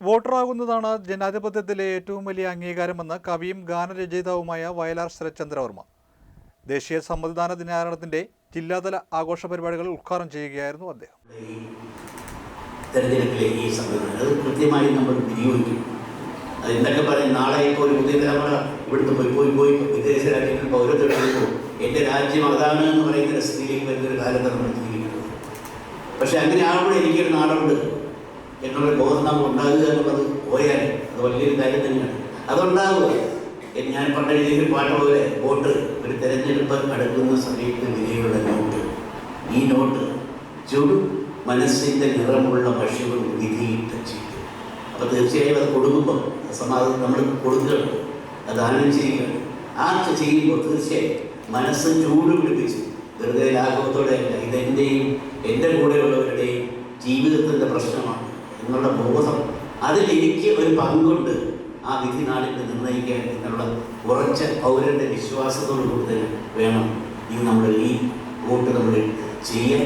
വോട്ടറാകുന്നതാണ് ജനാധിപത്യത്തിലെ ഏറ്റവും വലിയ അംഗീകാരമെന്ന് കവിയും ഗാനരചയിതാവുമായ വയലാർ ശരത്ചന്ദ്രവർമ്മ ദേശീയ സമ്മതിദാന ദിനാചരണത്തിന്റെ ജില്ലാതല ആഘോഷ പരിപാടികൾ ഉദ്ഘാടനം ചെയ്യുകയായിരുന്നു അദ്ദേഹം. തെരഞ്ഞെടുപ്പിലെ എന്തൊക്കെ പറയും നാളെ ഇപ്പോൾ ഒരു പുതിയ തലമുറ ഇവിടുന്ന് പോയി പോയി പോയി വിദേശ രാജ്യങ്ങളിൽ പൗരത്വം എന്റെ രാജ്യം അതാണ് എന്ന് പറയുന്ന സ്ഥിതിയിലേക്ക് വരുന്നൊരു കാലത്താണ് നമ്മൾ ജീവിക്കുന്നത്. പക്ഷെ അങ്ങനെ ആകുമ്പോൾ എനിക്കൊരു നാടുണ്ട്. എന്നുള്ള ബോധം നമുക്ക് ഉണ്ടാകുക എന്നുള്ളത് പോയാൽ അത് വലിയൊരു കാര്യം തന്നെയാണ്. അതുണ്ടാവുക ഞാൻ പണ്ട് എഴുതിയൊരു പാട്ട് പോലെ വോട്ട് ഒരു തെരഞ്ഞെടുപ്പ് അടുക്കുന്ന സമയത്ത് വിലയുള്ള നോട്ട്. ഈ നോട്ട് ചുടു മനസ്സിന്റെ നിറമുള്ള പശുവും വിധിയിട്ട് ചെയ്യും അപ്പോൾ തീർച്ചയായും അത് കൊടുക്കുമ്പോൾ സമാധാനം നമ്മൾ കൊടുക്കുകയാണ് അത് ദാനം ചെയ്യുകയാണ് ആ ചെയ്യുമ്പോൾ തീർച്ചയായും മനസ്സ് ചൂട് പിടിപ്പിച്ച് വെറുതെ ലാഘവത്തോടെ അല്ല ഇതെന്റെയും എന്റെ കൂടെയുള്ളവരുടെയും എന്നുള്ള ബോധം അതിൽ എനിക്ക് ഒരു പങ്കുണ്ട് ആ വിധി നാടിനെ നിർണയിക്കാൻ എന്നുള്ള ഉറച്ച പൗരന്റെ വിശ്വാസത്തോടു കൂടി തന്നെ വേണം ഈ നമ്മൾ ഈ വോട്ട് നമ്മൾ ചെയ്യാൻ.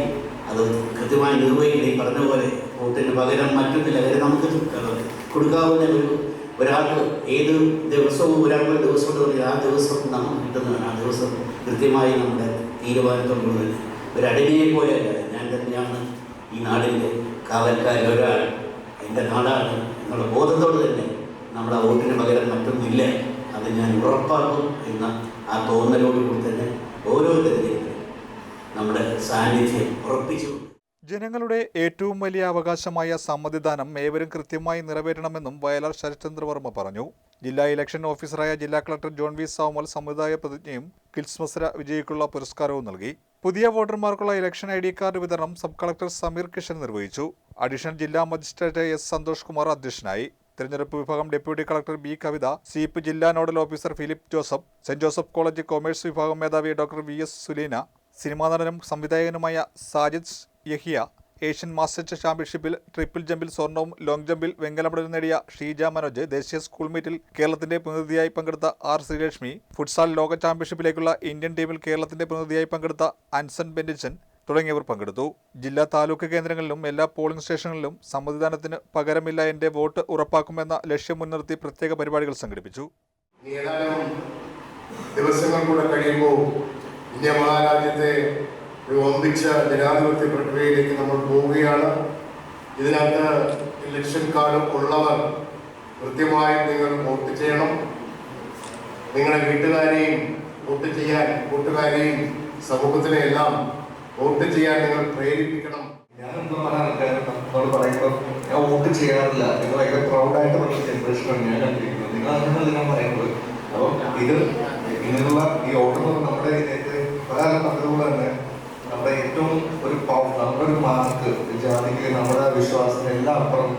അത് കൃത്യമായി നിർവഹിക്കണം ഈ പറഞ്ഞ പോലെ വോട്ടിന് പകരം മറ്റൊന്നില്ല. കാര്യം നമുക്ക് കൊടുക്കാവുന്ന ഒരു ഒരാൾക്ക് ഏത് ദിവസവും ഒരാളുടെ ഒരു ദിവസം കൊണ്ട് പറഞ്ഞാൽ ആ ദിവസം നമുക്ക് കിട്ടുന്നതാണ്. ആ ദിവസം കൃത്യമായി നമ്മുടെ തീരുമാനത്തോടുകൂടി ഒരു അടിമയെ പോലെയല്ല ഞാൻ തന്നെയാണ് ഈ നാടിന്റെ കാവൽക്കാരിൽ ഒരാൾ എന്റെ നാടാണ് എന്നുള്ള ബോധത്തോട് തന്നെ നമ്മുടെ വോട്ടിന് പകരം മറ്റൊന്നുമില്ല. അത് ഞാൻ ഉറപ്പാക്കും എന്ന ആ തോന്നലോടുകൂടി തന്നെ ഓരോ നമ്മുടെ സാന്നിധ്യം ഉറപ്പിച്ചു. ജനങ്ങളുടെ ഏറ്റവും വലിയ അവകാശമായ സമ്മതിദാനം ഏവരും കൃത്യമായി നിറവേറ്റണമെന്നും വയലാർ ശരത്ചന്ദ്രവർമ്മ പറഞ്ഞു. ജില്ലാ ഇലക്ഷൻ ഓഫീസറായ ജില്ലാ കളക്ടർ ജോൺ വി സാമുവൽ സമുദായ പ്രതിജ്ഞയും കിൽസ് മത്സര വിജയിക്കുള്ള പുരസ്കാരവും നൽകി. പുതിയ വോട്ടർമാർക്കുള്ള ഇലക്ഷൻ ഐ ഡി കാർഡ് വിതരണം സബ് കളക്ടർ സമീർ കിഷൻ നിർവഹിച്ചു. അഡീഷണൽ ജില്ലാ മജിസ്ട്രേറ്റ് എസ് സന്തോഷ് കുമാർ അധ്യക്ഷനായി. തിരഞ്ഞെടുപ്പ് വിഭാഗം ഡെപ്യൂട്ടി കളക്ടർ ബി കവിത സീപ്പ് ജില്ലാ nodal officer Philip Joseph saint Joseph college commerce വിഭാഗം മേധാവി doctor V S Suleena cinema നടനും സംവിധായകനുമായ സാജിദ് യഹിയ ഏഷ്യൻ മാസ്റ്റേഴ്സ് ചാമ്പ്യൻഷിപ്പിൽ ട്രിപ്പിൾ ജമ്പിൽ സ്വർണവും ലോങ് ജമ്പിൽ വെങ്കല മെഡൽ നേടിയ ഷീജ മനോജ് ദേശീയ സ്കൂൾ മീറ്റിൽ കേരളത്തിന്റെ പ്രതിനിധിയായി പങ്കെടുത്ത ആർ ശ്രീലക്ഷ്മി ഫുട്സാൽ ലോക ചാമ്പ്യൻഷിപ്പിലേക്കുള്ള ഇന്ത്യൻ ടീമിൽ കേരളത്തിന്റെ പ്രതിനിധിയായി പങ്കെടുത്ത അൻസൺ ബെൻഡിച്ചൻ തുടങ്ങിയവർ പങ്കെടുത്തു. ജില്ലാ താലൂക്ക് കേന്ദ്രങ്ങളിലും എല്ലാ പോളിംഗ് സ്റ്റേഷനുകളിലും സമ്മതിദാനത്തിന് പകരമില്ല എന്റെ വോട്ട് ഉറപ്പാക്കുമെന്ന ലക്ഷ്യം മുൻനിർത്തി പ്രത്യേക പരിപാടികൾ സംഘടിപ്പിച്ചു. ദിവസങ്ങൾ കൂടെ കഴിയുമ്പോൾ ഇന്ത്യ മഹാരാജ്യത്തെ ഒന്നിച്ച ജനാധിപത്യ പ്രക്രിയയിലേക്ക് നമ്മൾ പോവുകയാണ്. ഇതിനകത്ത് ഇലക്ഷൻ കാർഡ് ഉള്ളവർ കൃത്യമായും നിങ്ങൾ വോട്ട് ചെയ്യണം. നിങ്ങളുടെ വീട്ടുകാരെയും വോട്ട് ചെയ്യാൻ കൂട്ടുകാരെയും സമൂഹത്തിലെ എല്ലാം വോട്ട് ചെയ്യാൻ നിങ്ങൾ പ്രേരിപ്പിക്കണം. ഞാനെന്തോ പല ആൾക്കാരും നമ്മളോട് പറയുമ്പോൾ ഞാൻ വോട്ട് ചെയ്യാറില്ല. നിങ്ങൾ ഭയങ്കര പ്രൗഡായിട്ട് പറഞ്ഞ ജനറേഷനാണ് ഞാൻ കണ്ടിരിക്കുന്നത്. നിങ്ങൾ അങ്ങനെയല്ല ഞാൻ പറയുന്നത്. അപ്പം ഇത് ഇങ്ങനെയുള്ള ഈ ഓട്ടം നമ്മുടെ പല ആളും പറഞ്ഞതുപോലെ തന്നെ നമ്മുടെ ഏറ്റവും ഒരു നമ്മുടെ ഒരു മാർക്ക് ജാതിക്ക് നമ്മുടെ വിശ്വാസത്തിന് എല്ലാം അപ്പുറം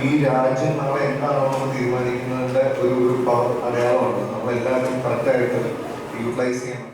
ഈ- രാജ്യം നമ്മൾ എന്താണോ നമ്മൾ തീരുമാനിക്കുന്നതിന്റെ ഒരു ഒരു അടയാളമാണ് നമ്മളെല്ലാവരും കറക്റ്റായിട്ട് യൂട്ടിലൈസ് ചെയ്യണം.